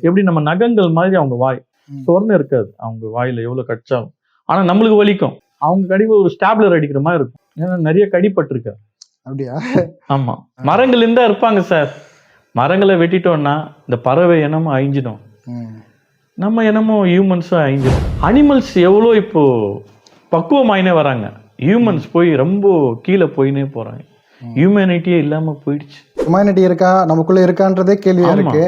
எப்படி நம்ம நகங்கள் மாதிரி அவங்க வாய். சொர்ணம் இருக்காது. அவங்க வாயில எவ்வளவு கடிச்சாலும் ஆனா நம்மளுக்கு வலிக்கும். அவங்க கடிவு ஒரு ஸ்டாப்லர் அடிக்கிற மாதிரி இருக்கும். ஏன்னா நிறைய கடிப்பட்டிருக்கு அப்படியா? ஆமா. மரங்கள் இருந்தா இருப்பாங்க சார் மரங்களை வெட்டிட்டோம்னா இந்த பறவை இனமும் அழிஞ்சிடும். நம்ம இனமும் ஹியூமன்ஸும் அழிஞ்சிடும். அனிமல்ஸ் எவ்வளோ இப்போ பக்குவமாயினே வராங்க. ஹியூமன்ஸ் போய் ரொம்ப கீழே போயினே போறாங்க. ஹியூமனிட்டியே இல்லாம போயிடுச்சு. ஹியூமனிட்டி இருக்கா? நமக்குள்ள இருக்கான்றதே கேள்வியா. இருக்கு.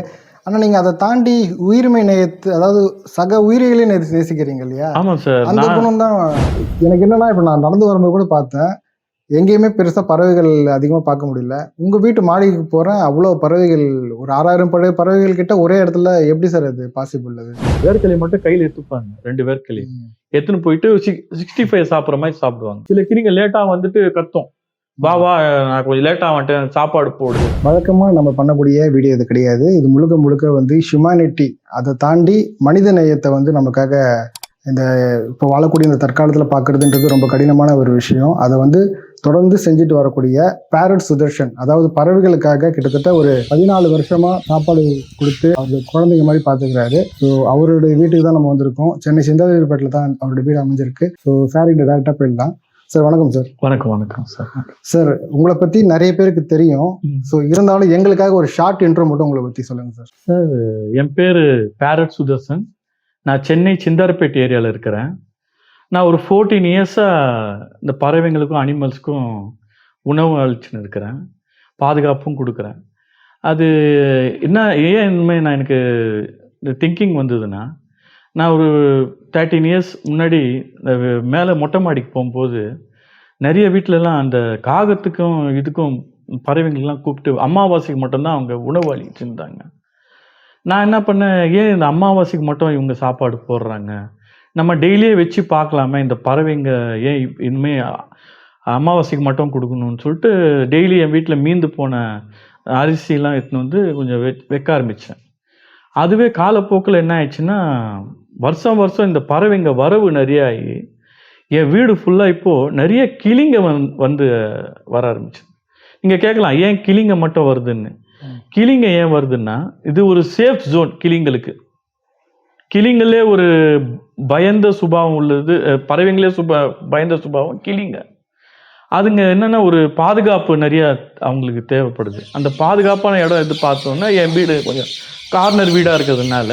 ஆனா நீங்க அதை தாண்டி உயிர்மை நேயத்து அதாவது சக உயிரிகளை நேசி- நேசிக்கிறீங்க இல்லையா? ஆமா சார். அந்த குணம் தான் எனக்கு என்னன்னா இப்ப நான் நடந்து வரும்போது கூட பார்த்தேன். எங்கேயுமே பெருசா பறவைகள் அதிகமா பார்க்க முடியல. உங்க வீட்டு மாடிக்கு போறேன் அவ்வளவு பறவைகள் ஒரு ஆறாயிரம் பறவை பறவைகள் கிட்ட ஒரே இடத்துல எப்படி சார் அது பாசிபிள் அது? வேர்க்கலை மட்டும் கையில எடுத்துப்பாங்க ரெண்டு வேர்க்கலை எடுத்துன்னு போயிட்டு சிக்ஸ்டி ஃபைவ் சாப்பிட்ற மாதிரி சாப்பிடுவாங்க. சில கிளிங்க லேட்டா வந்துட்டு கத்தும். வா வா நான் கொஞ்சம் லேட்டாக வந்துட்டேன். சாப்பாடு போடு. வழக்கமா நம்ம பண்ணக்கூடிய வீடியோ இது கிடையாது. இது முழுக்க முழுக்க வந்து ஹியூமானிட்டி அதை தாண்டி மனித நேயத்தை வந்து நமக்காக இந்த இப்போ வாழக்கூடிய இந்த தற்காலத்தில் பார்க்கறதுன்றது ரொம்ப கடினமான ஒரு விஷயம். அதை வந்து தொடர்ந்து செஞ்சுட்டு வரக்கூடிய பேரட் சுதர்ஷன் அதாவது பறவைகளுக்காக கிட்டத்தட்ட ஒரு பதினாலு வருஷமா சாப்பாடு கொடுத்து அவர் குழந்தைங்க மாதிரி பார்த்துக்கிறாரு. ஸோ அவருடைய வீட்டுக்கு தான் நம்ம வந்திருக்கோம். சென்னை சிந்தாதிரிப்பேட்டில் தான் அவருடைய வீடு அமைஞ்சிருக்கு. ஸோ சாரிகிட்ட டேரெக்டாக போயிடலாம். சார் வணக்கம் சார். வணக்கம் வணக்கம் சார். சார் உங்களை பற்றி நிறைய பேருக்கு தெரியும். ஸோ இருந்தாலும் எங்களுக்காக ஒரு ஷார்ட் இன்ட்ரோ மட்டும் உங்களை பற்றி சொல்லுங்க சார். என் பேர் பேரட் சுதர்சன் நான் சென்னை சிந்தாரப்பேட் ஏரியாவில் இருக்கிறேன். நான் ஒரு ஃபோர்டீன் இயர்ஸாக இந்த பறவைங்களுக்கும் அனிமல்ஸ்க்கும் உணவு அளிச்சுன்னு இருக்கிறேன். பாதுகாப்பும் கொடுக்குறேன். அது என்ன ஏன் இனிமேல் நான் எனக்கு இந்த திங்கிங் வந்ததுன்னா நான் ஒரு தேர்ட்டீன் இயர்ஸ் முன்னாடி இந்த மேலே மொட்டை மாடிக்கு போகும்போது நிறைய வீட்டிலலாம் அந்த காகத்துக்கும் இதுக்கும் பறவைங்கள்லாம் கூப்பிட்டு அமாவாசைக்கு மட்டும்தான் அவங்க உணவு அளிச்சுட்டு இருந்தாங்க. நான் என்ன பண்ணேன் ஏன் இந்த அமாவாசைக்கு மட்டும் இவங்க சாப்பாடு போடுறாங்க? நம்ம டெய்லியே வச்சு பார்க்கலாமே இந்த பறவைங்க ஏன் இனிமே அமாவாசைக்கு மட்டும் கொடுக்கணும்னு சொல்லிட்டு டெய்லி என் வீட்டில் மீந்து போன அரிசிலாம் எடுத்துன்னு வந்து கொஞ்சம் வெ வைக்க ஆரம்பித்தேன் அதுவே காலப்போக்கில் என்ன ஆயிடுச்சுன்னா வருஷம் வருஷம் இந்த பறவைங்க வரவு நிறைய ஆகி என் வீடு ஃபுல்லாக இப்போது நிறைய கிளிங்க வந் வந்து வர ஆரம்பிச்சு நீங்கள் கேட்கலாம் ஏன் கிளிங்க மட்டும் வருதுன்னு. கிளிங்க ஏன் வருதுன்னா இது ஒரு சேஃப் ஜோன் கிளிங்களுக்கு. கிளிங்களே ஒரு பயந்த சுபாவம் உள்ளது பறவைங்களே சுபா பயந்த சுபாவம் கிளிங்க. அதுங்க என்னென்னா ஒரு பாதுகாப்பு நிறைய அவங்களுக்கு தேவைப்படுது. அந்த பாதுகாப்பான இடம் எது பார்த்தோன்னா என் வீடு கொஞ்சம் கார்னர் வீடாக இருக்கிறதுனால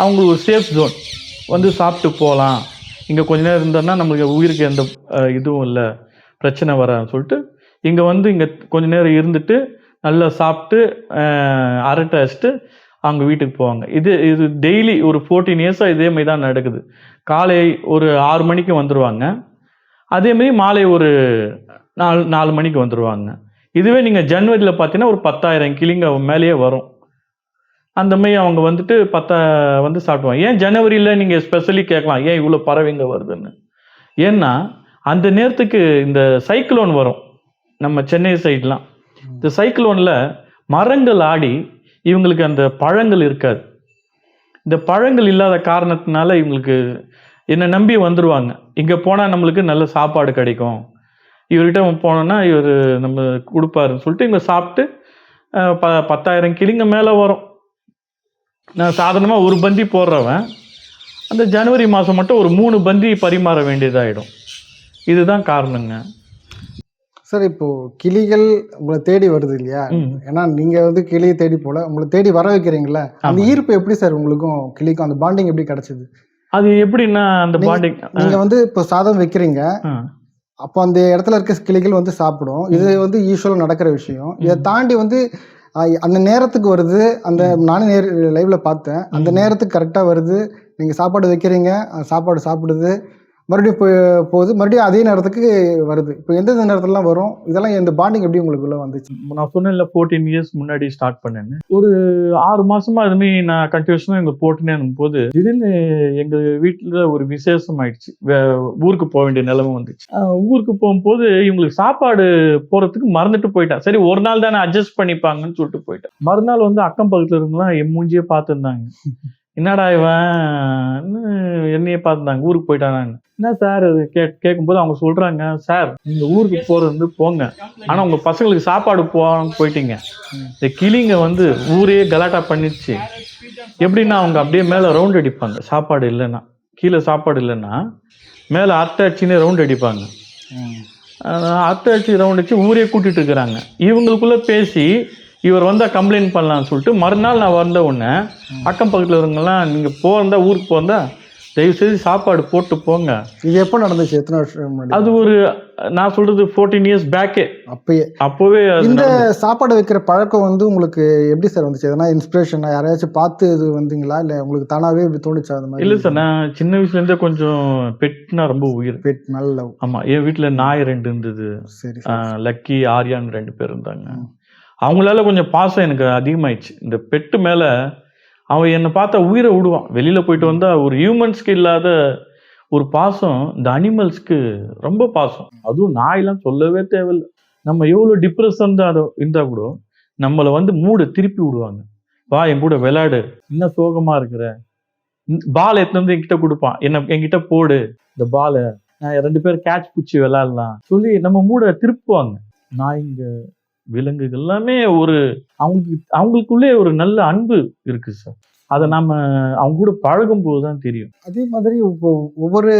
அவங்களுக்கு ஒரு சேஃப் ஜோன் வந்து சாப்பிட்டு போகலாம். இங்கே கொஞ்ச நேரம் இருந்தோன்னா நம்மளுக்கு உயிருக்கு எந்த இதுவும் இல்லை. பிரச்சனை வராதுன்னு சொல்லிட்டு இங்கே வந்து இங்கே கொஞ்ச நேரம் இருந்துட்டு நல்லா சாப்பிட்டு அரட்டை அடிச்சுட்டு அவங்க வீட்டுக்கு போவாங்க. இது இது டெய்லி ஒரு ஃபோர்டீன் இயர்ஸாக இதே மாதிரி தான் நடக்குது. காலை ஒரு ஆறு மணிக்கு வந்துடுவாங்க அதேமாரி மாலை ஒரு நாலு நாலு மணிக்கு வந்துடுவாங்க இதுவே நீங்கள் ஜனவரியில் பார்த்தீங்கன்னா ஒரு பத்தாயிரம் கிளிங்க மேலேயே வரும். அந்த மாதிரி அவங்க வந்துட்டு பத்த வந்து சாப்பிடுவாங்க. ஏன் ஜனவரியில் நீங்கள் ஸ்பெஷலி கேட்கலாம் ஏன் இவ்வளோ பறவைங்க வருதுன்னு? ஏன்னா அந்த நேரத்துக்கு இந்த சைக்ளோன் வரும். நம்ம சென்னை சைட்லாம் இந்த சைக்ளோனில் மரங்கள் ஆடி இவங்களுக்கு அந்த பழங்கள் இருக்காது. இந்த பழங்கள் இல்லாத காரணத்தினால இவங்களுக்கு என்னை நம்பி வந்துடுவாங்க இங்கே போனால் நம்மளுக்கு நல்ல சாப்பாடு கிடைக்கும். இவர்கிட்ட போனோன்னா இவர் நம்ம கொடுப்பாருன்னு சொல்லிட்டு இவங்க சாப்பிட்டு ப பத்தாயிரம் கிளிங்க மேலே வரும். நான் சாதாரணமாக ஒரு பந்தி போடுறவன் அந்த ஜனவரி மாதம் மட்டும் ஒரு மூணு பந்தி பரிமாற வேண்டியதாகிடும் இதுதான் காரணங்க. சார் இப்போ கிளிகள் உங்களை தேடி வருது இல்லையா. ஏன்னா நீங்க வந்து கிளியை தேடி போல உங்களை தேடி வர வைக்கிறீங்களா அந்த. ஈர்ப்பு எப்படி சார் உங்களுக்கும் கிளிக்கும் அந்த பாண்டிங் எப்படி கிடைச்சது? அது எப்படின்னா அந்த பாண்டிங் நீங்க வந்து இப்போ சாதம் வைக்கிறீங்க அப்போ அந்த இடத்துல இருக்க கிளிகள் வந்து சாப்பிடும். இது வந்து யூஸ்வலாக நடக்கிற விஷயம். இதை தாண்டி வந்து அந்த நேரத்துக்கு வருது. அந்த நானும் நேர் லைவ்ல பார்த்தேன். அந்த. நேரத்துக்கு கரெக்டாக வருது. நீங்கள் சாப்பாடு வைக்கிறீங்க. சாப்பாடு சாப்பிடுது. மறுபடியும் போய் போகுது. மறுபடியும் அதே நேரத்துக்கு வருது. இப்போ எந்தெந்த நேரத்துலலாம் வரும்? இதெல்லாம் இந்த பாண்டிங் எப்படி உங்களுக்குள்ள வந்துச்சு? நான் சொன்னேன்ல ஃபோர்டீன் இயர்ஸ் முன்னாடி ஸ்டார்ட் பண்ணேன்னு. ஒரு ஆறு மாசமா அதுமே நான் கண்டினியூஸாக இங்கே போட்டுனே போது திடீர்னு எங்க வீட்டில் ஒரு விசேஷம் ஆயிடுச்சு. ஊருக்கு போக வேண்டிய நிலைமை வந்துச்சு. ஊருக்கு போகும்போது இவங்களுக்கு சாப்பாடு போறதுக்கு மறந்துட்டு போயிட்டேன். சரி ஒரு நாள் தானே அட்ஜஸ்ட் பண்ணிப்பாங்கன்னு சொல்லிட்டு போயிட்டேன். மறுநாள் வந்து அக்கம் பக்கத்துல இருந்தெல்லாம் என் மூஞ்சியே பார்த்துருந்தாங்க. என்னடா இவன்? என்னையே பார்த்துட்டாங்க. ஊருக்கு போயிட்டானான்னு. என்ன சார் கே கேட்கும்போது அவங்க சொல்றாங்க சார் நீங்க ஊருக்கு போறது வந்து போங்க. ஆனா உங்க பசங்களுக்கு சாப்பாடு போகாம போயிட்டீங்க. இந்த கிளிங்க வந்து ஊரே கலாட்டா பண்ணிடுச்சு. எப்படின்னா அவங்க அப்படியே மேல ரவுண்ட் அடிப்பாங்க. சாப்பாடு இல்லைன்னா. கீழே சாப்பாடு இல்லைன்னா மேலே அட்டை அடிச்சுன்னு ரவுண்ட் அடிப்பாங்க. அட்டை அடிச்சு ரவுண்ட் அடிச்சு ஊரே கூட்டிட்டு இருக்கிறாங்க. இவங்களுக்குள்ள பேசி இவர் வந்தா கம்ப்ளைண்ட் பண்ணலாம்னு சொல்லிட்டு மறுநாள் நான் வந்த உடனே அக்கம் பக்கத்துல இருக்கவங்கலாம் நீங்க போறதா ஊருக்கு போறதா தயவு செய்து சாப்பாடு போட்டு போங்க. இது எப்போ நடந்துச்சு? எத்தனை வருஷம் அது ஒரு நான் சொல்றது ஃபோர்டீன் இயர்ஸ் பேக்கே அப்பயே. அப்போவே இந்த. சாப்பாடு வைக்கிற பழக்கம் வந்து உங்களுக்கு எப்படி சார் வந்துச்சு? எதனா இன்ஸ்பிரேஷன் யாரையாச்சும் பார்த்து இது வந்தீங்களா? இல்ல உங்களுக்கு தானாவே இப்படி தோணுச்சா அந்த மாதிரி? இல்ல சார் நான் சின்ன வயசுல இருந்தே கொஞ்சம் பெட்னா ரொம்ப உயிர். பெட் நல்ல லவ் ஆமா என் வீட்டுல நாய் ரெண்டு இருந்தது. சரி லக்கி ஆர்யான்னு ரெண்டு பேர் இருந்தாங்க. அவங்களால கொஞ்சம் பாசம் எனக்கு அதிகமாயிடுச்சு. இந்த பெட்டு மேலே அவன் என்னை பார்த்தா உயிரை விடுவான். வெளியில் போயிட்டு வந்தால் ஒரு ஹியூமன்ஸ்க்கு இல்லாத ஒரு பாசம் இந்த அனிமல்ஸ்க்கு ரொம்ப பாசம். அதுவும் நாயெல்லாம் சொல்லவே தேவையில்லை. நம்ம எவ்வளோ டிப்ரெஷன் தான் அதை இருந்தால் கூட நம்மளை வந்து மூடை திருப்பி விடுவாங்க. வா என் கூட விளையாடு. என்ன சோகமாக இருக்கிற? பால் எடுத்து வந்து என்கிட்ட கொடுப்பான். என்ன என்கிட்ட போடு. இந்த பாலை ரெண்டு பேரும் கேட்ச் பிடிச்சி விளையாடலாம். சொல்லி நம்ம மூட திருப்புவாங்க. நாய்ங்க விலங்குகள் எல்லாமே ஒரு அவங்களுக்கு அவங்களுக்குள்ளே ஒரு நல்ல அன்பு இருக்கு சார். அதை நாம அவங்க கூட பழகும் போது தான் தெரியும். அதே மாதிரி இப்போ ஒவ்வொரு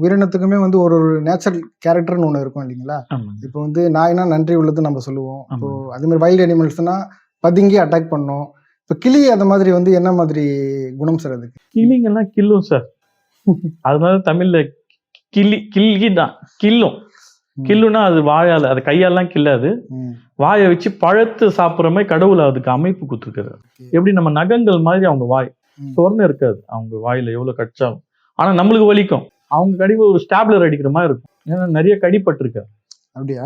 உயிரினத்துக்குமே வந்து ஒரு ஒரு நேச்சுரல் கேரக்டர்னு ஒன்று இருக்கும் இல்லைங்களா? இப்போ வந்து நாய்னா நன்றி உள்ளது நம்ம சொல்லுவோம். இப்போ அதே மாதிரி வைல்ட் அனிமல்ஸ்னா பதுங்கி அட்டாக் பண்ணோம். இப்போ கிளி அந்த மாதிரி வந்து என்ன மாதிரி குணம் சார் அதுக்கு? கிளிங்கெல்லாம் கில்லும் சார். அதனால தமிழ்ல கிளி கிள்ளி தான் கில்லும். கில்லுனா அது வாயால அது கையாலாம் கில்லாது. வாயை வச்சு பழத்து சாப்பிட்ற மாதிரி கடவுள் அதுக்கு அமைப்பு கொடுத்துருக்காரு. எப்படி நம்ம நகங்கள் மாதிரி அவங்க வாய். சொர்ணம் இருக்காது. அவங்க வாயில எவ்வளவு கடிச்சாலும். ஆனா நம்மளுக்கு வலிக்கும். அவங்க கடிவு ஒரு ஸ்டாப்லர் அடிக்கிற மாதிரி இருக்கும். ஏன்னா நிறைய கடிப்பட்டிருக்கு அப்படியா?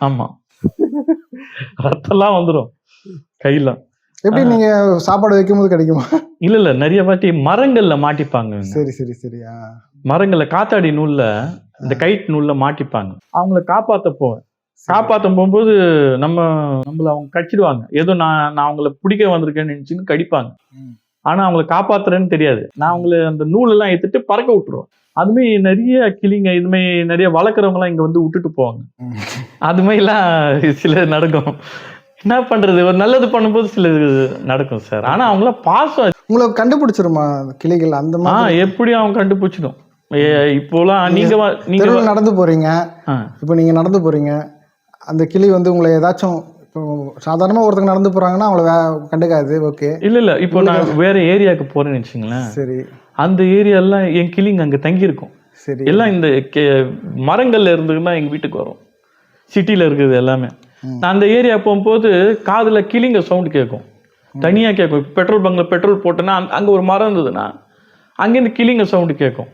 ஆமா. ரத்தம்லாம் வந்துடும் கையில. எப்படி நீங்க சாப்பாடு வைக்கும்போது கிடைக்குமா? இல்ல இல்ல நிறைய வாட்டி மரங்கள்ல மாட்டிப்பாங்க. சரி சரி சரி ஆ. மரங்கள்ல காத்தாடி நூல்ல இந்த கைட் நூல்ல மாட்டிப்பாங்க. அவங்கள காப்பாத்த போவேன். காப்பாத்த போகும்போது நம்ம நம்மள அவங்க கடிச்சிடுவாங்க. ஏதோ நான் நான் அவங்கள பிடிக்க வந்திருக்கேன்னு நினைச்சுன்னு கடிப்பாங்க. ஆனா அவங்கள காப்பாத்துறேன்னு தெரியாது. நான் அவங்கள அந்த நூலெல்லாம் எடுத்துட்டு பறக்க விட்டுருவேன். அதுமே நிறைய கிளிங்க இதுமே நிறைய வளர்க்குறவங்க எல்லாம் இங்க வந்து விட்டுட்டு போவாங்க. அது மாதிரிலாம் சில நடக்கும். என்ன பண்றது? ஒரு நல்லது பண்ணும்போது சில நடக்கும் சார். ஆனா அவங்கள பாசம். உங்களை கண்டுபிடிச்சிருமா கிளிகள் அந்த மாதிரி? எப்படி அவங்க கண்டுபிடிச்சிடும். இப்போலாம் நீங்க வா- நீங்க நடந்து போறீங்க. இப்போ நீங்க நடந்து போறீங்க. அந்த கிளி வந்து உங்களை ஏதாச்சும் இப்போ சாதாரணமா ஒருத்தங்க நடந்து போறாங்கன்னா அவங்கள கண்டுக்காது. ஓகே. இல்ல இல்ல. இப்போ நான் வேற ஏரியாவுக்கு போறேன்னு வச்சுங்களேன் சரி. அந்த ஏரியாலாம் என் கிளிங்க அங்க தங்கி இருக்கும் சரி. எல்லாம் இந்த மரங்கள்ல இருந்துன்னா எங்க வீட்டுக்கு வரும். சிட்டில இருக்குது எல்லாமே. நான் அந்த ஏரியா போகும்போது காதுல கிளிங்க சவுண்ட் கேட்கும். தனியா கேட்கும். பெட்ரோல் பங்க்ல பெட்ரோல் போட்டேன்னா அங்க- ஒரு மரம் இருந்ததுன்னா அங்கேருந்து கிளிங்க சவுண்ட் கேட்கும்.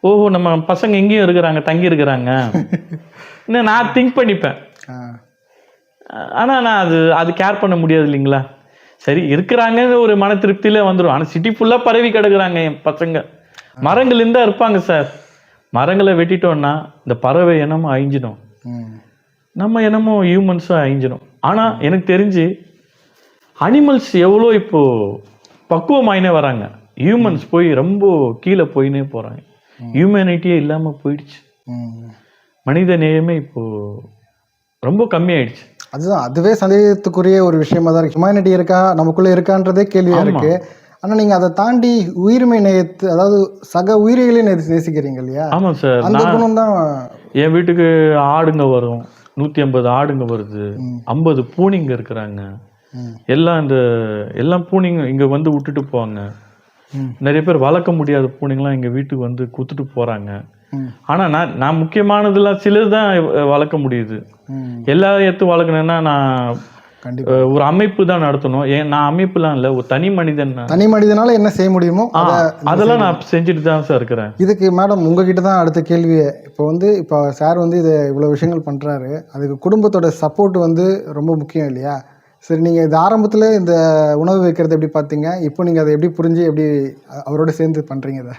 ஓஹோ நம்ம பசங்க எங்கேயும் இருக்கிறாங்க தங்கி இருக்கிறாங்க. இன்னும் நான் திங்க் பண்ணிப்பேன். ஆ. ஆனா நான் அது அது கேர் பண்ண முடியாது இல்லைங்களா? சரி இருக்கிறாங்கன்னு ஒரு மன திருப்தியில வந்துடும் ஆனா சிட்டி ஃபுல்லா பரவி கிடக்குறாங்க என் பசங்க. மரங்கள் இருந்தா இருப்பாங்க சார் மரங்களை வெட்டிட்டோம்னா இந்த பறவை இனமும் அழிஞ்சிடும். நம்ம இனமும் ஹியூமன்ஸும் அழிஞ்சிடும். ஆனா எனக்கு தெரிஞ்சு அனிமல்ஸ் எவ்வளோ இப்போ பக்குவமாயினே வராங்க. ஹியூமன்ஸ் போய் ரொம்ப கீழே போயினே போறாங்க ஹியூமனிட்டியே இல்லாம போயிடுச்சு. மனித நேயமே இப்போ ரொம்ப கம்மியாயிடுச்சு அதுதான் அதுவே சந்தேகத்துக்குரிய ஒரு விஷயமா தான் இருக்கு ஹியூமனிட்டி இருக்கா நமக்குள்ள இருக்கான்றதே கேள்வியா ஆமா. இருக்கு ஆனா நீங்க அதை தாண்டி உயிர்மை நேயத்து அதாவது சக உயிரிகளை நேசி- நேசிக்கிறீங்க இல்லையா ஆமா சார் அந்த குணம் தான் என் வீட்டுக்கு ஆடுங்க வரும் நூத்தி ஐம்பது ஆடுங்க வருது. ஐம்பது பூனிங்க இருக்கிறாங்க. எல்லாம் இந்த எல்லாம் பூனிங்க இங்க வந்து விட்டுட்டு போவாங்க. நிறைய பேர் வளர்க்க முடியாத பூனைங்களாம் எங்க வீட்டுக்கு வந்து குத்துட்டு போறாங்க. ம். ஆனா நான் நான் முக்கியமானதெல்லாம் சிலது தான் வளர்க்க முடியுது. எல்லா எடுத்து வளர்க்கணும்னா நான் ஒரு அமைப்பு தான் நடத்தணும். ஏன் நான் அமைப்புலாம் இல்ல ஒரு தனி மனிதன். தனி மனிதனால என்ன செய்ய முடியுமோ அதெல்லாம் நான் செஞ்சுட்டு தான் சார் இருக்கிறேன். இதுக்கு மேடம் உங்ககிட்ட தான் அடுத்த கேள்வி இப்போ வந்து இப்போ சார் வந்து இதை இவ்வளோ விஷயங்கள் பண்ணுறாரு அதுக்கு குடும்பத்தோட சப்போர்ட் வந்து ரொம்ப முக்கியம் இல்லையா? சரி நீங்கள் இது ஆரம்பத்தில் இந்த உணவு வைக்கிறது எப்படி பார்த்தீங்க? இப்போ நீங்கள் அதை எப்படி புரிஞ்சு எப்படி அவரோட சேர்ந்து பண்ணுறீங்க இதை?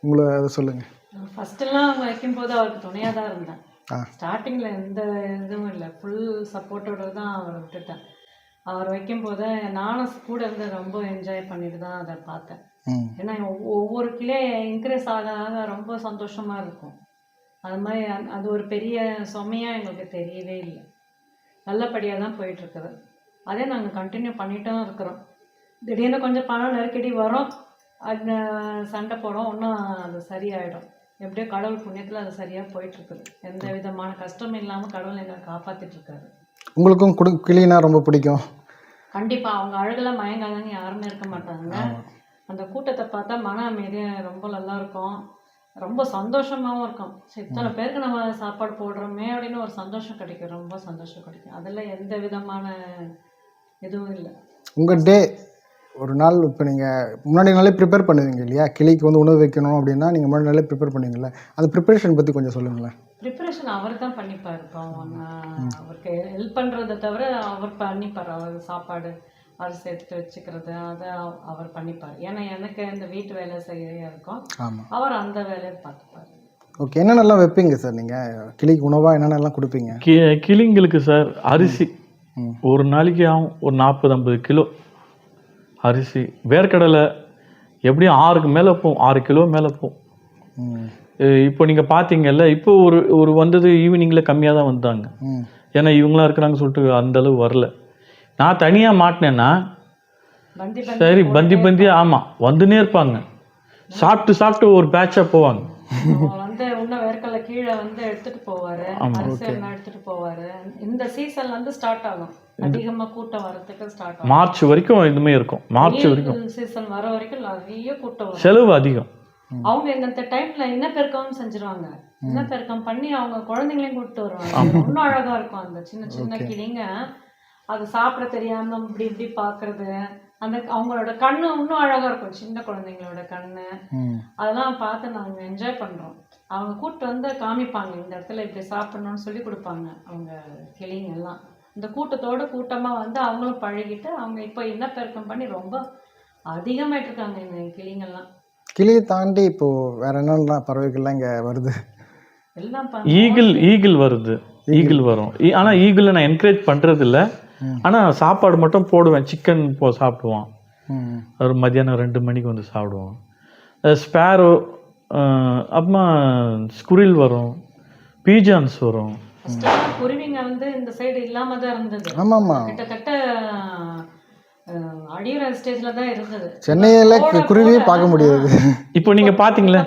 உங்களை அதை சொல்லுங்கள் ஃபர்ஸ்டெல்லாம் வைக்கும்போது அவருக்கு துணையாக தான் இருந்தேன். ஸ்டார்டிங்கில் எந்த இதுவும் இல்லை. ஃபுல் சப்போர்ட்டோட தான் அவரை விட்டுட்டேன். அவர் வைக்கும் போது நானும் கூட இருந்து ரொம்ப என்ஜாய் பண்ணிட்டு தான் அதை பார்த்தேன். ஏன்னா ஒவ்வொ- ஒவ்வொரு கிளே இன்க்ரீஸ் ஆக ஆக ரொம்ப சந்தோஷமா இருக்கும். அது மாதிரி அது ஒரு பெரிய சுமையா எங்களுக்கு தெரியவே இல்லை. நல்லபடியாக தான் போயிட்டு இருக்குது. அதே நாங்கள் கண்டினியூ பண்ணிட்டும் இருக்கிறோம். திடீர்னு கொஞ்சம் பணம் நெருக்கடி வரும் அது சண்டை போடும் இன்னும் அது சரியாயிடும். எப்படியோ கடவுள் புண்ணியத்தில் அது சரியாக போயிட்டு இருக்குது எந்த விதமான கஷ்டமும் இல்லாமல் கடவுள் எங்களை காப்பாத்திட்டு இருக்காரு உங்களுக்கும் குடு கிளினா ரொம்ப பிடிக்கும். கண்டிப்பா அவங்க அழகுல மயங்காதவங்க யாருமே இருக்க மாட்டாங்க. அந்த கூட்டத்தை பார்த்தா மன அமைதியா ரொம்ப நல்லா இருக்கும். ரொம்ப சந்தோஷமாவும் இருக்கும். இத்தனை பேருக்கு நம்ம சாப்பாடு போடுறோமே அப்படின்னு ஒரு சந்தோஷம் கிடைக்கும். ரொம்ப சந்தோஷம் கிடைக்கும். அதில் எந்த விதமான இதுவும் இல்லை. உங்கள் டே ஒரு நாள் இப்போ நீங்கள் முன்னாடி நாளே ப்ரிப்பேர் பண்ணுவீங்க இல்லையா? கிளிக்கு வந்து உணவு வைக்கணும் அப்படின்னா நீங்கள் முன்னாடி நாளே ப்ரிப்பேர் பண்ணுவீங்கல்ல? அந்த ப்ரிப்பரேஷன் பற்றி கொஞ்சம் சொல்லுங்களேன். ப்ரிப்பரேஷன் அவர் தான் பண்ணிப்பார் நான் அவருக்கு ஹெல்ப் பண்ணுறதை தவிர அவர் பண்ணிப்பார். அவர் சாப்பாடு அரிசி எடுத்து வச்சுக்கிறது அதை அவ- அவர் பண்ணிப்பார். ஏன்னா எனக்கு இந்த வீட்டு வேலை செய்ய இருக்கும். ஆமாம் அவர் அந்த வேலையை பார்த்துப்பார். ஓகே என்னென்னலாம் வைப்பீங்க சார் நீங்கள் கிளிக்கு உணவாக என்னென்னலாம் கொடுப்பீங்க? கி கிளிங்களுக்கு சார் அரிசி. ஒரு நாளைக்கு ஆகும். ஒரு நாற்பது ஐம்பது கிலோ அரிசி. வேர்க்கடலை எப்படியும் ஆறுக்கு மேலே போகும். ஆறு கிலோ மேலே போகும். இப்போ நீங்கள் பார்த்தீங்கல்ல இப்போ ஒரு ஒரு வந்தது ஈவினிங்கில் கம்மியாக தான் வந்தாங்க. ம். ஏன்னா இவங்களாம் இருக்கிறாங்க சொல்லிட்டு அந்த அளவு வரல. நான் தனியாக மாட்டினேன்னா பந்தி பந்தி சரி பந்தி பந்தியா ஆமாம் வந்துனே இருப்பாங்க. சாப்பிட்டு சாப்பிட்டு ஒரு பேட்சாக போவாங்க. வந்து இன்னும் வேர்க்கடலை கீழே வந்து எடுத்துட்டு போவாரு. அரிசி எல்லாம் எடுத்துட்டு போவாரு. இந்த சீசன்ல இருந்து ஸ்டார்ட் ஆகும். அதிகமா கூட்டம் வரதுக்கு ஸ்டார்ட் ஆகும். மார்ச் வரைக்கும் இதுமே இருக்கும். மார்ச் வரைக்கும். சீசன் வர வரைக்கும் நிறைய கூட்டம் வரும். செலவு அதிகம். அவங்க இந்த டைம்ல இனப்பெருக்கம் செஞ்சிருவாங்க. இனப்பெருக்கம் பண்ணி அவங்க குழந்தைங்களையும் கூப்பிட்டு வருவாங்க. இன்னும் அழகா இருக்கும் அந்த சின்ன சின்ன கிளிங்க. அது சாப்பிட தெரியாம இப்படி இப்படி பாக்குறது. அந்த அவங்களோட கண்ணு இன்னும் அழகா இருக்கும். சின்ன குழந்தைங்களோட கண்ணு. அதெல்லாம் பார்த்து நாங்கள் என்ஜாய் பண்ணுறோம் அவங்க கூப்பிட்டு வந்து காமிப்பாங்க இந்த இடத்துல இப்படி சாப்பிடணும்னு சொல்லி கொடுப்பாங்க அவங்க கிளிங்க எல்லாம். இந்த கூட்டத்தோட கூட்டமாக வந்து அவங்களும் பழகிட்டு அவங்க இப்போ இனப்பெருக்கம் பண்ணி ரொம்ப அதிகமாயிட்டு இருக்காங்க இந்த கிளிங்கெல்லாம் கிளியை தாண்டி இப்போது வேற என்னென்னலாம் பறவைகள்லாம் இங்கே வருது? எல்லாம் ஈகிள் ஈகிள் வருது. ஈகிள். வரும். ஈ- ஆனா ஈகிளை நான் என்கரேஜ் பண்றது இல்ல ஆனா சாப்பாடு மட்டும் போடுவேன். சிக்கன் போ சாப்பிடுவான். ஒரு மத்தியானம் ரெண்டு மணிக்கு வந்து சாப்பிடுவோம் ஸ்பேரோ அப்புறமா ஸ்குரில் வரும். பீஜான்ஸ் வரும். குருவிங்க வந்து இந்த சைடு இல்லாம தான் இருந்தது. ஆமாம்மா. கிட்டத்தட்ட அஹ், அடியிற ஸ்டேஜ்ல தான் இருந்தது. சென்னையில் போட, குருவியே பார்க்க முடியாது. இப்போ நீங்க பாத்தீங்களா?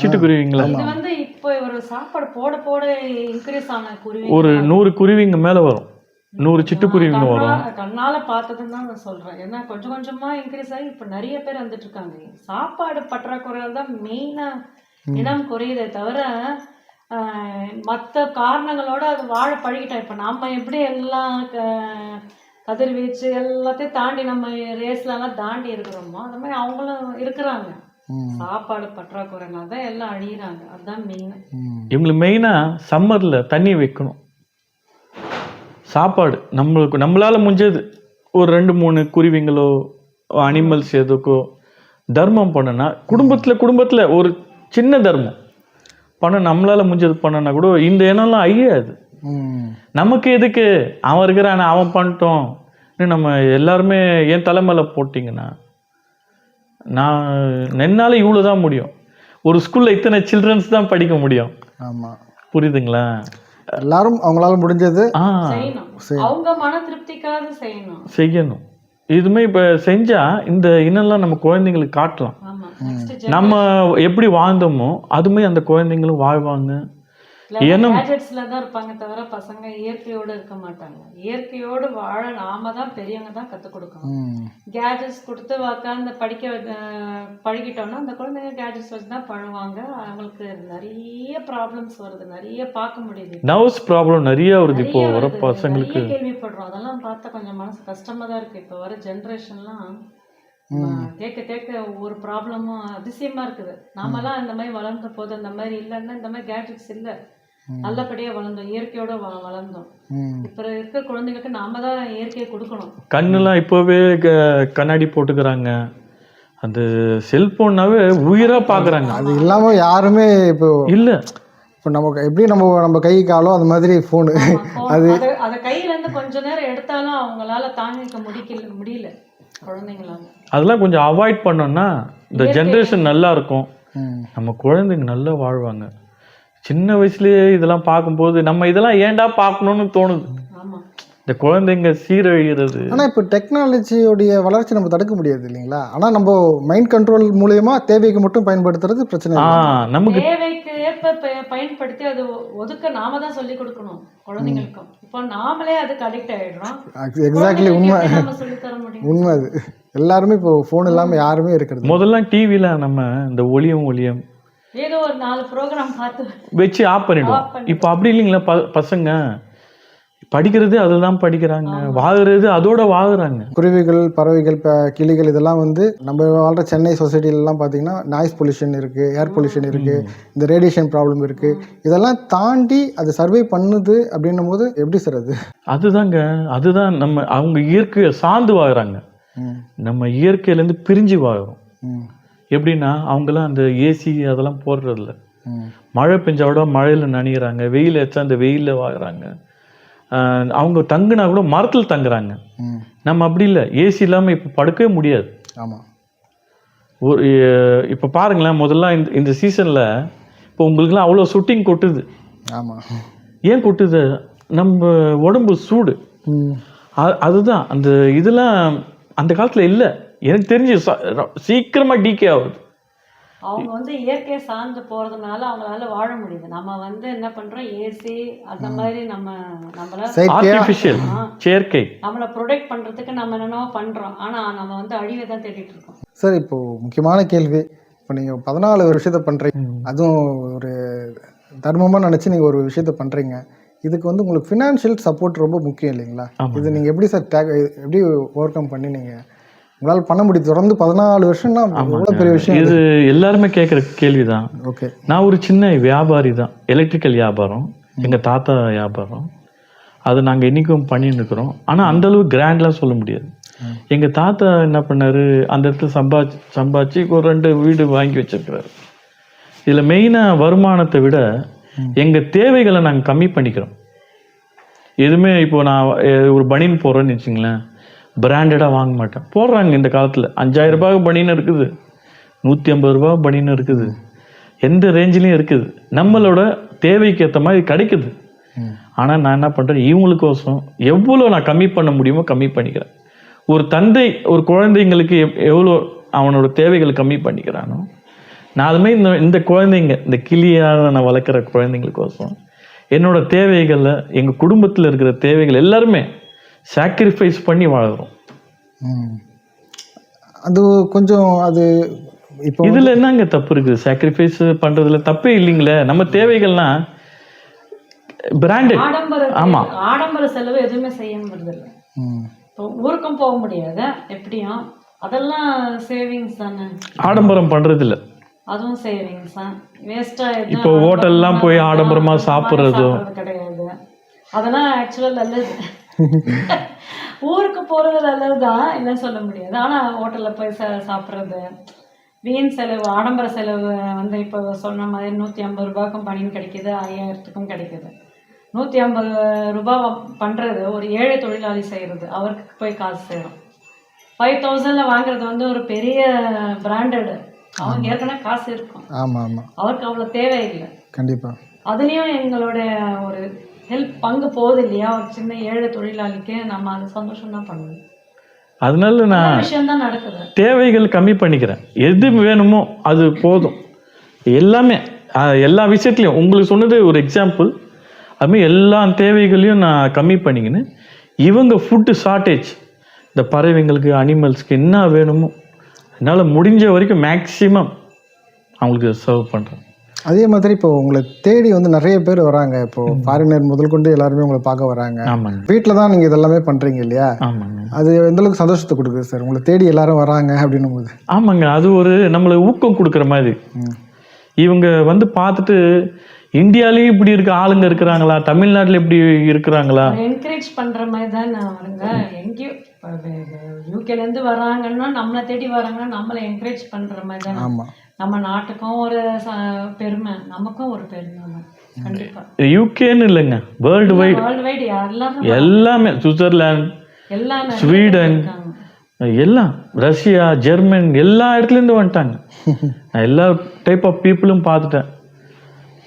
சிட்டுக்குருவிங்களா இது வந்து இப்போ ஒரு சாப்பாடு போட போட இன்க்ரீஸ் ஆன குருவி ஒரு நூறு குருவிங்க மேல வரும். நூறு சிட்டுக்குருவிங்க வரும். கண்ணால பார்த்ததுன்னு தான் நான் சொல்றேன். ஏன்னா கொஞ்சம் கொஞ்சமா இன்க்ரீஸ் ஆகி இப்ப நிறைய பேர் வந்துட்டு இருக்காங்க. சாப்பாடு பற்றாக்குறையால் தான் மெயினா இனம் குறையுதே தவிர மத்த காரணங்களோட அது வாழ பழகிட்டா இப்ப நாம எப்படி எல்லாம் கதிர்வீச்சு எல்லாத்தையும் தாண்டி நம்ம ரேஸ்ல எல்லாம் தாண்டி இருக்கிறோமோ அந்த மாதிரி அவங்களும் இருக்கிறாங்க. சாப்பாடு பற்றாக்குறைனால தான் எல்லாம் அழியிறாங்க. அதுதான் மெயின் இவங்களுக்கு மெயினா சம்மர்ல தண்ணி வைக்கணும். சாப்பாடு. நம்மளுக்கு நம்மளால முடிஞ்சது. ஒரு ரெண்டு மூணு குருவிங்களோ அனிமல்ஸ் எதுக்கோ தர்மம் பண்ணுனா குடும்பத்துல குடும்பத்துல ஒரு சின்ன தர்மம். பண்ண நம்மளால முடிஞ்சது பண்ணனா கூட இந்த இனம்லாம் ம். நமக்கு எதுக்கு? அவன் இருக்கிறான் அவன் பண்ணிட்டோம். நம்ம எல்லாருமே என் தலைமையில போட்டிங்கன்னா நான் என்னால் இவ்வளோ தான் முடியும். ஒரு ஸ்கூல்ல இத்தனை சில்ட்ரன்ஸ் தான் படிக்க முடியும். ஆமாம் புரியுதுங்களா? எல்லாரும் அவங்களால முடிஞ்சது. அவங்க மன திருப்திக்காக செய்யணும். செய்யணும். இதுமே இப்போ செஞ்சா இந்த இனம்லாம் நம்ம குழந்தைங்களுக்கு காட்டலாம். நம்ம எப்படி வாழ்ந்தோமோ அதுமே அந்த குழந்தைங்களும் வாழ்வாங்க. கேஜெட்ஸ்ல தான் இருப்பாங்க தவிர பசங்க இயற்கையோட இருக்க மாட்டாங்க. இயற்கையோடு வாழ நாம தான் பெரியவங்க தான் கத்துக் கொடுக்கணும். கேஜெட்ஸ் கொடுத்து உட்காந்து படிக்க பழகிட்டோம்னா அந்த குழந்தைங்க கேஜெட்ஸ் வச்சு தான் பழுவாங்க அவங்களுக்கு நிறைய ப்ராப்ளம்ஸ் வருது. நிறைய பார்க்க முடியுது. நர்வ்ஸ் ப்ராப்ளம் நிறைய வருது. இப்போ வர. பசங்களுக்கு கேள்விப்படுறோம். அதெல்லாம் பார்த்தா கொஞ்சம் மனசு கஷ்டமா தான் இருக்கு. இப்போ வர ஜென்ரேஷன்லாம் கேட்க கேட்க ஒவ்வொரு ப்ராப்ளமும் அதிசயமா இருக்குது. நாமெல்லாம் இந்த மாதிரி வளர்ந்த போது அந்த மாதிரி இல்லைன்னா இந்த மாதிரி கேட்ஜெட்ஸ் இல்லை. நல்லபடியா வளர்ந்தோம். இயற்கையோட வளர்ந்தோம். இப்போ இருக்கிற குழந்தைங்களுக்கு நாம தான் இயற்கையை கொடுக்கணும். கண்ணுலாம் இப்போவே க- கண்ணாடி போட்டுக்கிறாங்க. அந்த செல்போன்னாவே உயிரா பார்க்கறாங்க அது இல்லாமல் யாருமே இப்போ இல்ல. இப்போ நம்ம எப்படி நம்ம நம்ம கை காலோ அந்த மாதிரி ஃபோனு. அது அதை கையில இருந்து கொஞ்ச நேரம் எடுத்தாலும் அவங்களால தாங்கிக்க முடிக்கல முடியல குழந்தைங்களால. அதெல்லாம் கொஞ்சம் அவாய்ட் பண்ணோம்னா இந்த ஜென்ரேஷன் நல்லா இருக்கும். நம்ம குழந்தைங்க நல்லா வாழ்வாங்க. சின்ன வயசுலயே இதெல்லாம் பார்க்கும்போது நம்ம இதெல்லாம் ஏன்டா பார்க்கணும்னு தோணுது. ஆமா. இந்த குழந்தைங்க சீரழிகிறது. ஆனால் இப்போ டெக்னாலஜியோடைய வளர்ச்சி நம்ம தடுக்க முடியாது இல்லைங்களா? ஆனால் நம்ம மைண்ட் கண்ட்ரோல் மூலயமா தேவைக்கு மட்டும் பயன்படுத்துறது பிரச்சனை ஆ நமக்கு தேவைக்கு ஏற்ப பயன்படுத்தி அது ஒதுக்க நாம தான் சொல்லி கொடுக்கணும் குழந்தைங்களுக்கும் இப்போ நாமளே அதுக்கு அடிக்ட் ஆயிடுறோம். எக்ஸாக்ட்லி உண்மை. உண்மை அது. எல்லாருமே இப்போ ஃபோன் இல்லாமல் யாருமே இருக்கிறது முதல்ல டிவில நம்ம இந்த ஒளியம் ஒளியம் ஏதோ ஒரு நாலு ப்ரோக்ராம் பார்த்து வச்சு ஆஃப் பண்ணிடுவோம். இப்போ அப்படி இல்லைங்களா ப பசங்க? படிக்கிறது அதுதான் படிக்கிறாங்க. வாகுறது அதோட வாகுறாங்க. குருவிகள் பறவைகள் ப கிளிகள் இதெல்லாம் வந்து நம்ம வாழ்கிற சென்னை சொசைட்டிலலாம் பார்த்தீங்கன்னா நாய்ஸ் பொல்யூஷன் இருக்குது ஏர் பொல்யூஷன் இருக்குது இந்த ரேடியேஷன் ப்ராப்ளம் இருக்குது இதெல்லாம் தாண்டி அது சர்வே பண்ணுது அப்படின்னும் போது எப்படி சார் அது? அதுதாங்க. அதுதான் நம்ம அவங்க இயற்கையை சார்ந்து வாகுறாங்க. ம், நம்ம இயற்கையிலேருந்து பிரிஞ்சு வாகுறோம். ம், எப்படின்னா அவங்களாம் அந்த ஏசி அதெல்லாம் போடுறதில்ல. மழை பெஞ்சா கூட மழையில் நனைகிறாங்க வெயில் வச்சா அந்த வெயிலில் வாங்குறாங்க அவங்க தங்குனா கூட மரத்தில் தங்குறாங்க. நம்ம அப்படி இல்லை. ஏசி இல்லாமல் இப்போ படுக்கவே முடியாது. ஆமாம் ஒரு இப்போ பாருங்களேன் முதல்ல இந்த இந்த சீசனில் இப்போ உங்களுக்குலாம் அவ்வளோ சுட்டிங் கொட்டுது. ஆமாம் ஏன் கொட்டுது? நம்ம உடம்பு சூடு. அதுதான். அந்த இதெல்லாம் அந்த காலத்தில் இல்லை. எனக்கு தெரிஞ்சு ச- ர- சீக்கிரமா டிகே ஆகுது. அவங்க வந்து இயற்கையை சார்ந்து போறதுனால அவங்களால வாழ முடியுது. நம்ம வந்து என்ன பண்றோம்? ஏசி அந்த மாதிரி நம்ம நம்மள ஆர்டிஃபிஷியல். செயற்கை. நம்மளை ப்ரொடெக்ட் பண்றதுக்கு நம்ம என்னென்னவோ பண்றோம். ஆனா நம்ம வந்து அழிவை தான் தேடிட்டு இருக்கோம். சார் இப்போ முக்கியமான கேள்வி. இப்போ நீங்கள் பதினாலு ஒரு விஷயத்த பண்ணுறீங்க அதுவும் ஒரு தர்மமாக நினச்சி நீங்கள் ஒரு விஷயத்த பண்ணுறீங்க இதுக்கு வந்து உங்களுக்கு ஃபினான்ஷியல் சப்போர்ட் ரொம்ப முக்கியம் இல்லைங்களா. இது நீங்கள் எப்படி சார் டேக் எப்படி ஓவர் கம் பண்ணி நீங்கள் உங்களால் பண்ண முடியும் தொடர்ந்து பதினாலு வருஷம்னா எவ்வளோ பெரிய விஷயம் இது எல்லாருமே கேட்குற கேள்விதான். ஓகே. நான் ஒரு சின்ன வியாபாரி தான். எலக்ட்ரிக்கல் வியாபாரம். எங்க தாத்தா வியாபாரம். அது நாங்க இன்னைக்கும் பண்ணிட்டு இருக்கிறோம். ஆனா அந்த அளவு கிராண்ட்லாம் சொல்ல முடியாது. எங்க தாத்தா என்ன பண்ணாரு? அந்த இடத்துல சம்பாதிச்சு சம்பாதிச்சு ஒரு ரெண்டு வீடு வாங்கி வச்சிருக்கிறாரு. இதுல மெயினா வருமானத்தை விட எங்க தேவைகளை நாங்க கம்மி பண்ணிக்கிறோம். எதுவுமே இப்போ நான் ஒரு பனியன் போடுறேன்னு வச்சுங்களேன். பிராண்டடாக வாங்க மாட்டேன். போடுறாங்க இந்த காலத்தில். அஞ்சாயிரம் ரூபாய்க்கு இருக்குது. நூற்றி ஐம்பது ரூபா பனின்னு இருக்குது. எந்த ரேஞ்சிலையும் இருக்குது. நம்மளோட தேவைக்கு ஏற்ற மாதிரி கிடைக்குது. ஆனால் நான் என்ன பண்ணுறேன் இவங்களுக்கோசம் எவ்வளோ நான் கம்மி பண்ண முடியுமோ கம்மி பண்ணிக்கிறேன். ஒரு தந்தை ஒரு குழந்தைங்களுக்கு எவ்வளோ அவனோட தேவைகளை கம்மி பண்ணிக்கிறானோ நான் அதுமாதிரி இந்த இந்த குழந்தைங்க இந்த கிளியாக நான் வளர்க்குற குழந்தைங்களுக்கோசம் என்னோட தேவைகளில் எங்கள் குடும்பத்தில் இருக்கிற தேவைகள் எல்லாருமே சாக்ரிஃபைஸ் பண்ணி வாழுறோம். ம். அது கொஞ்சம் அது இப்போ இதுல என்னங்க தப்பு இருக்குது? சாக்ரிஃபைஸ் பண்றதுல தப்பே இல்லைங்களே. நம்ம தேவைகள்லாம் பிராண்டட் ஆடம்பர ஆமா. ஆடம்பர செலவு எதுவுமே செய்ய முடியல ம். இப்போ ஊருக்கும் போக முடியாது. எப்படியும் அதெல்லாம் சேவிங்ஸ் தானே. ஆடம்பரம் பண்றது இல்ல அதுவும் சேவிங்ஸ் தான். வேஸ்டா இப்போ ஹோட்டல்லாம் போய் ஆடம்பரமா சாப்பிடுறதோ. கிடையாது. அதெல்லாம் ஆக்சுவலா நல்லது ஊருக்கு போறது நல்லது தான் இல்லைன்னு சொல்ல முடியாது. ஆனா ஹோட்டல்ல போய் சாப்பிடுறது வீண் செலவு ஆடம்பர செலவு வந்து இப்போ சொன்ன மாதிரி நூற்றி ஐம்பது ரூபாய்க்கும் பணியும் கிடைக்குது ஐயாயிரத்துக்கும் கிடைக்குது. நூற்றி ஐம்பது ரூபாய் பண்ணுறது ஒரு ஏழை தொழிலாளி செய்கிறது அவருக்கு போய் காசு சேரும். ஃபைவ் தௌசண்டில் வாங்குறது வந்து ஒரு பெரிய பிராண்டடு அவங்க ஏற்கனவே காசு இருக்கும். ஆமாம் ஆமாம் அவருக்கு அவ்வளோ தேவையில்லை. கண்டிப்பாக அதுலேயும் எங்களோட ஒரு ஹெல்ப் பங்கு போகுது இல்லையா ஒரு சின்ன ஏழை தொழிலாளிக்கு நம்ம அது சந்தோஷம் தான் பண்ணுவோம். அதனால நான் தேவைகள் கம்மி பண்ணிக்கிறேன். எது வேணுமோ அது போதும். எல்லாமே எல்லா விஷயத்துலையும் உங்களுக்கு சொன்னது ஒரு எக்ஸாம்பிள் அதுமாதிரி எல்லா தேவைகளையும் நான் கம்மி பண்ணிக்கின்னு இவங்க ஃபுட்டு ஷார்ட்டேஜ் இந்த பறவைங்களுக்கு அனிமல்ஸ்க்கு என்ன வேணுமோ என்னால் முடிஞ்ச வரைக்கும் மேக்ஸிமம் அவங்களுக்கு சர்வ் பண்ணுறேன் அதே மாதிரி இப்போ உங்களை தேடி வந்து நிறைய பேர் வராங்க. இப்போ ஃபாரினர் முதல் கொண்டு எல்லாருமே உங்களை பார்க்க வராங்க. ஆமாங்க. வீட்டில் தான் நீங்கள் இதெல்லாமே பண்ணுறீங்க இல்லையா? ஆமாங்க. அது எந்த அளவுக்கு சந்தோஷத்தை கொடுக்குது சார்? உங்களை தேடி எல்லாரும் வராங்க அப்படின்னும் போது ஆமாங்க. அது ஒரு நம்மளை ஊக்கம் கொடுக்குற மாதிரி. இவங்க வந்து பார்த்துட்டு இந்தியாலேயும் இப்படி இருக்க ஆளுங்க இருக்கிறாங்களா? தமிழ்நாட்டில் இப்படி இருக்கிறாங்களா? என்கரேஜ் பண்ற மாதிரி தான் அவருங்க எங்கேயோ யூகேல இருந்து வராங்கன்னா நம்மளை தேடி வராங்கன்னா நம்மளை என்கரேஜ் பண்ற மாதிரி தான். நம்ம நாட்டுக்கும் ஒரு ச- பெருமை நமக்கும் ஒரு பெருமை யூகேன்னு இல்லைங்க. வேர்ல்டு வைடு வேர்ல்டு வைடு எல்லாரும் எல்லாமே சுவிட்சர்லாந்து எல்லாமே ஸ்வீடன். எல்லாம். ரஷ்யா ஜெர்மன் எல்லா இடத்துலேருந்து வந்துட்டாங்க. நான் எல்லா டைப் ஆஃப் பீப்புளும் பார்த்துட்டேன்.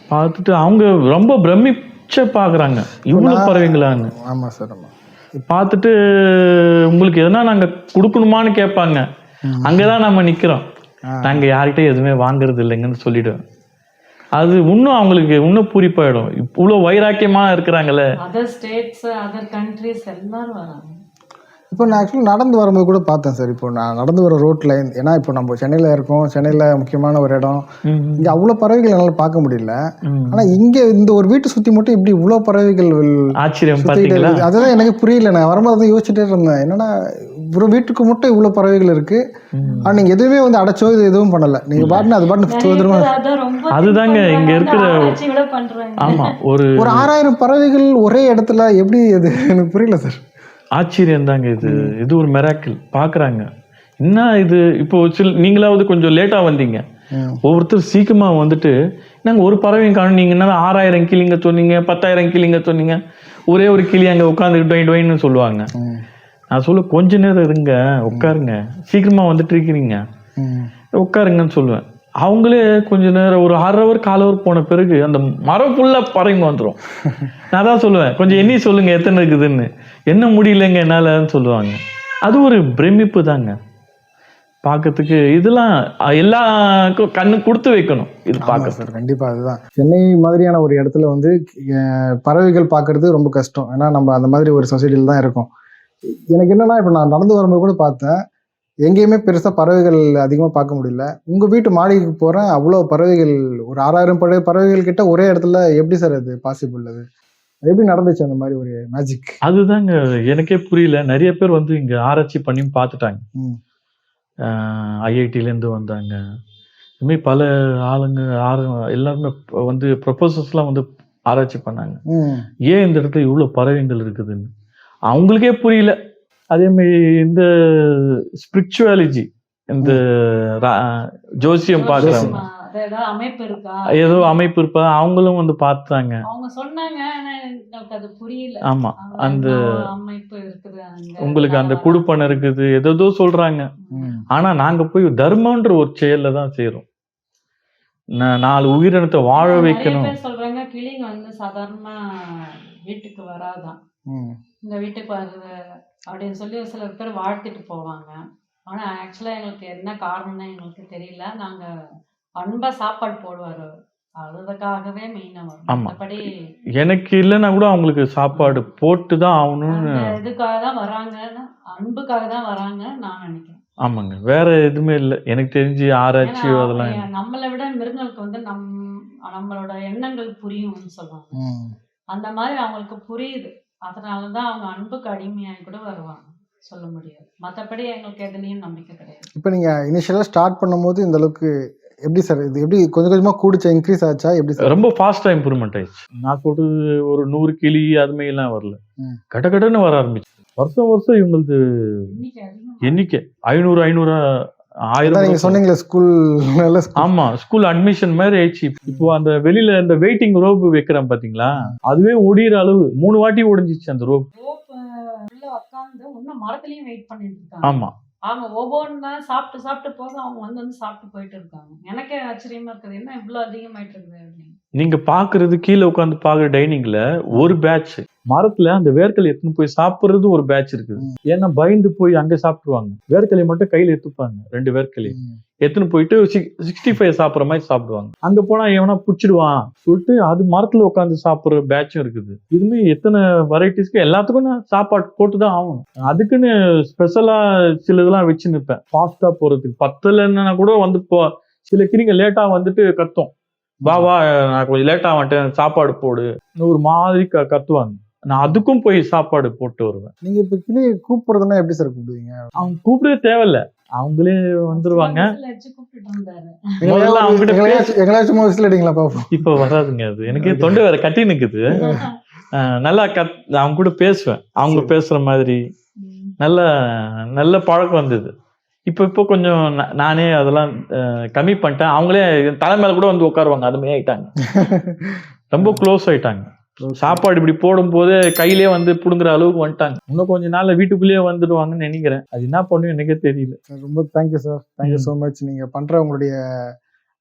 பார்த்துட்டு அவங்க ரொம்ப பிரமிச்ச பார்க்குறாங்க. இவ்வளோ பறவைங்களான்னு. ஆமாம் சார் ஆமாம் பார்த்துட்டு உங்களுக்கு எதனா நாங்கள் கொடுக்கணுமான்னு கேட்பாங்க. அங்கே தான் நம்ம நிற்கிறோம் நாங்கள் யார்கிட்டயும் எதுவுமே வாங்குறது இல்லைங்கன்னு சொல்லிடுவேன். அது இன்னும் அவங்களுக்கு இன்னும் பூரிப்பாயிடும். இவ்வளோ வைராக்கியமாக இருக்கிறாங்களே. அதர் ஸ்டேட்ஸ் அதர் கண்ட்ரிஸ் எல்லாரும் வராங்க. இப்போ நான் ஆக்சுவலி நடந்து வரும்போது கூட பார்த்தேன் சார் இப்போ நான் நடந்து வர ரோட்டில் ஏன்னா இப்போ நம்ம சென்னையில் இருக்கோம். சென்னையில் முக்கியமான ஒரு இடம். இங்கே அவ்வளோ பறவைகள் என்னால் பார்க்க முடியல. ம். ஆனால் இங்கே இந்த ஒரு வீட்டை சுற்றி மட்டும் இப்படி இவ்வளோ பறவைகள் ஆச்சரியம் அதுதான் எனக்கு புரியல. நான் வரும்போது யோசிச்சுட்டே இருந்தேன். என்னன்னா ஒரு வீட்டுக்கு மட்டும் இவ்வளோ பறவைகள் இருக்கு. ஆனால் நீங்கள் எதுவுமே வந்து அடைச்சோ இது எதுவும் பண்ணலை. நீங்கள் பாட்டுன்னு அது பாட்டு சுதந்திரமா அதான் ரொம்ப அதுதாங்க இங்க இருக்கிற- ஆராய்ச்சி கூட பண்றாங்க. ஆமா ஒரு ஒரு ஆறாயிரம் பறவைகள் ஒரே இடத்துல எப்படி அது? எனக்கு புரியல சார் ஆச்சரியம் தாங்க இது இது ஒரு மெராக்கிள் பார்க்குறாங்க. என்ன இது? இப்போ சில நீங்களாவது கொஞ்சம் லேட்டாக வந்தீங்க. ஒவ்வொருத்தர் சீக்கிரமா வந்துட்டு நாங்கள் ஒரு பறவையும் காணும். நீங்கள் என்ன ஆறாயிரம் கிளிங்க சொன்னீங்க பத்தாயிரம் கிளிங்க சொன்னீங்க. ஒரே ஒரு கிளி அங்கே உட்காந்து டொயின் டொயின்னு சொல்லுவாங்க. நான் சொல்ல கொஞ்ச நேரம் இருங்க உட்காருங்க. சீக்கிரமா வந்துட்டு இருக்கிறீங்க. உட்காருங்கன்னு சொல்லுவேன். அவங்களே கொஞ்ச நேரம் ஒரு அரை ஹவர் கால் ஹவர் போன பிறகு அந்த மரம் ஃபுல்லா பறவைங்க வந்துடும் நான் தான் சொல்லுவேன் கொஞ்சம் எண்ணி சொல்லுங்க எத்தனை இருக்குதுன்னு. என்ன முடியலைங்க என்னாலன்னு சொல்லுவாங்க. அது ஒரு பிரமிப்பு தாங்க. பார்க்கறதுக்கு இதெல்லாம் எல்லாருக்கும் கண்ணு கொடுத்து வைக்கணும் இது பார்க்க சார் கண்டிப்பாக அதுதான். சென்னை மாதிரியான ஒரு இடத்துல வந்து பறவைகள் பார்க்கறது ரொம்ப கஷ்டம். ஏன்னா நம்ம அந்த மாதிரி ஒரு சொசைட்டியில் தான் இருக்கோம். எனக்கு என்னன்னா இப்போ நான் நடந்து வரும்போது கூட பார்த்தேன் எங்கேயுமே பெருசாக பறவைகள் அதிகமாக பார்க்க முடியல. உங்கள் வீட்டு மாடிக்கு போகிறேன் அவ்வளோ பறவைகள் ஒரு ஆறாயிரம் பறவை பறவைகள் கிட்ட ஒரே இடத்துல எப்படி சார் அது பாசிபிள் அது? எப்படி நடந்துச்சு அந்த மாதிரி ஒரு மேஜிக் அதுதாங்க எனக்கே புரியல. நிறைய பேர் வந்து இங்க ஆராய்ச்சி பண்ணி பார்த்துட்டாங்க. ஐஐடிலேருந்து வந்தாங்க. இதுமாதிரி பல ஆளுங்க ஆறு எல்லாருமே வந்து ப்ரொபோசர்ஸ்லாம் வந்து ஆராய்ச்சி பண்ணாங்க. ஏன் இந்த இடத்துல இவ்வளோ பறவைகள் இருக்குதுன்னு? அவங்களுக்கே புரியல. அதே மாதிரி இந்த ஸ்பிரிச்சுவாலஜி இந்த ஜோசியம் இருக்கா? ஏதோ அமைப்பு இருப்பா அவங்களும் வந்து பார்த்தாங்க. ஆமா அந்த உங்களுக்கு அந்த குடுப்பனை இருக்குது ஏதோ சொல்றாங்க. ஆனா நாங்க போய் தர்மன்ற ஒரு செயல்ல தான் செய்றோம் நா- நாலு உயிரினத்தை வாழ வைக்கணும். சொல்றாங்க கிளிங்க வந்து சாதாரணமா வீட்டுக்கு வராதான். இந்த வீட்டுக்கு வருது அப்படின்னு சொல்லி சில பேர் வாழ்த்திட்டு போவாங்க. ஆனா ஆக்சுவலா எங்களுக்கு என்ன காரணம்னு எங்களுக்கு தெரியல. நாங்க அன்பா சாப்பாடு போடுவாரு. அதுக்காகவே மெயினா வரும். ஆமா. மற்றபடி எனக்கு இல்லைன்னா கூட அவங்களுக்கு சாப்பாடு போட்டு தான் ஆகணும்னு இதுக்காக தான் வராங்கன்னு அன்புக்காக தான் வராங்க நான் நினைக்கிறேன். ஆமாங்க. வேற எதுவுமே இல்லை. எனக்கு தெரிஞ்சு ஆராய்ச்சியோ ஏன்னா, அதெல்லாம் நம்மளை விட மிருகங்களுக்கு வந்து நம் நம்மளோட எண்ணங்கள் புரியும்னு சொல்லுவாங்க. அந்த மாதிரி அவங்களுக்கு புரியுது. அதனால தான் அவங்க அன்புக்கு அடிமையாகி கூட வருவாங்க. சொல்ல முடியாது. மற்றபடி எங்களுக்கு எதுலேயும் நம்பிக்கை கிடையாது. இப்போ நீங்கள் இனிஷியலாக ஸ்டார்ட் பண்ணும்போது இந்த அளவுக்கு எப்படி சார் இது எப்படி கொஞ்சம் கொஞ்சமாக கூடிச்சா இன்க்ரீஸ் ஆச்சா எப்படி சார் ரொம்ப ஃபாஸ்டா இம்ப்ரூவ்மெண்ட் ஆயிடுச்சு. நான் சொல்றது ஒரு நூறு கிளி அது மாதிரிலாம் வரல. கட கடன்னு வர ஆரம்பிச்சு. வருஷம் வருஷம் அதிகம் எண்ணிக்கை. ஐநூறு ஐநூறு அதான் ஆயிரம் நீங்கள் சொன்னீங்களே ஸ்கூல் ஆமா ஸ்கூல் அட்மிஷன் மாதிரி ஆயிடுச்சு. இப்போ அந்த வெளியில இந்த வெயிட்டிங் ரோப் வைக்கிறேன் பாத்தீங்களா? அதுவே ஒடியிற அளவு. மூணு வாட்டி ஒடிஞ்சிச்சு அந்த ரோப் ஆமா. அவங்க ஒவ்வொன்றா சாப்பிட்டு சாப்பிட்டு போக அவங்க வந்து வந்து சாப்பிட்டு போயிட்டு இருக்காங்க. எனக்கே ஆச்சரியமா இருக்குது. என்ன இவ்வளோ அதிகமாயிட்டு இருக்குது அப்படின்னு. நீங்க பாக்குறது கீழே உட்காந்து பாக்குற டைனிங்ல ஒரு பேட்ச் மரத்துல அந்த வேர்க்கலை எடுத்துன்னு போய் சாப்பிடுறது ஒரு பேட்ச் இருக்குது. ஏன்னா பயந்து போய் அங்க சாப்பிடுவாங்க. வேர்க்கலை மட்டும் கையில எடுத்துப்பாங்க ரெண்டு வேர்க்கலை எடுத்துன்னு போயிட்டு சிக்ஸ்டி ஃபைவ் சாப்பிட்ற மாதிரி சாப்பிடுவாங்க. அங்க போனா எவனா பிடிச்சிடுவான் சொல்லிட்டு அது மரத்துல உட்காந்து சாப்பிடுற பேட்சும் இருக்குது. இதுமே எத்தனை வெரைட்டிஸ்க்கு எல்லாத்துக்கும் நான் சாப்பாடு போட்டு தான் ஆகணும். அதுக்குன்னு ஸ்பெஷலா சில இதெல்லாம் வச்சு நிற்பேன் ஃபாஸ்டா போறதுக்கு. பத்தலைன்னா கூட வந்து போ சில கிளிங்க லேட்டா வந்துட்டு கத்தும். வா நான் கொஞ்சம் லேட்டா வந்துட்டேன் சாப்பாடு போடு. ஒரு மாதிரி க கத்துவாங்க. நான் அதுக்கும் போய் சாப்பாடு போட்டு வருவேன். நீங்கள் இப்போ கிளியை கூப்பிடுறதுன்னா எப்படி சார் கூப்பிடுவீங்க? அவங்க கூப்பிடவே தேவையில்ல. அவங்களே வந்துருவாங்க. இப்ப வராதுங்க அது. எனக்கு தொண்டை வேற கட்டி நிக்குது. நல்லா கத் அவங்க கூட பேசுவேன். அவங்க பேசுற மாதிரி. நல்ல நல்ல பழக்கம் வந்தது. இப்போ இப்போ கொஞ்சம் நானே அதெல்லாம் கம்மி பண்ணிட்டேன். அவங்களே என் தலை மேல கூட வந்து உட்காருவாங்க. அது மாதிரி ஆயிட்டாங்க. ரொம்ப க்ளோஸ் ஆயிட்டாங்க. சாப்பாடு இப்படி போடும்போது கையிலே வந்து புடுங்குற அளவுக்கு வந்துட்டாங்க. இன்னும் கொஞ்ச நாள்ல வீட்டுக்குள்ளேயே வந்துடுவாங்கன்னு நினைக்கிறேன். அது என்ன பண்ணும் எனக்கே தெரியல. ரொம்ப thank you sir thank you. So much நீங்க பண்ற உங்களுடைய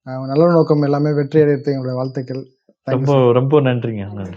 நல்ல நோக்கம் எல்லாமே வெற்றி அடையறது எங்களுடைய வாழ்த்துக்கள். ரொம்ப. ரொம்ப நன்றிங்க. நன்றி.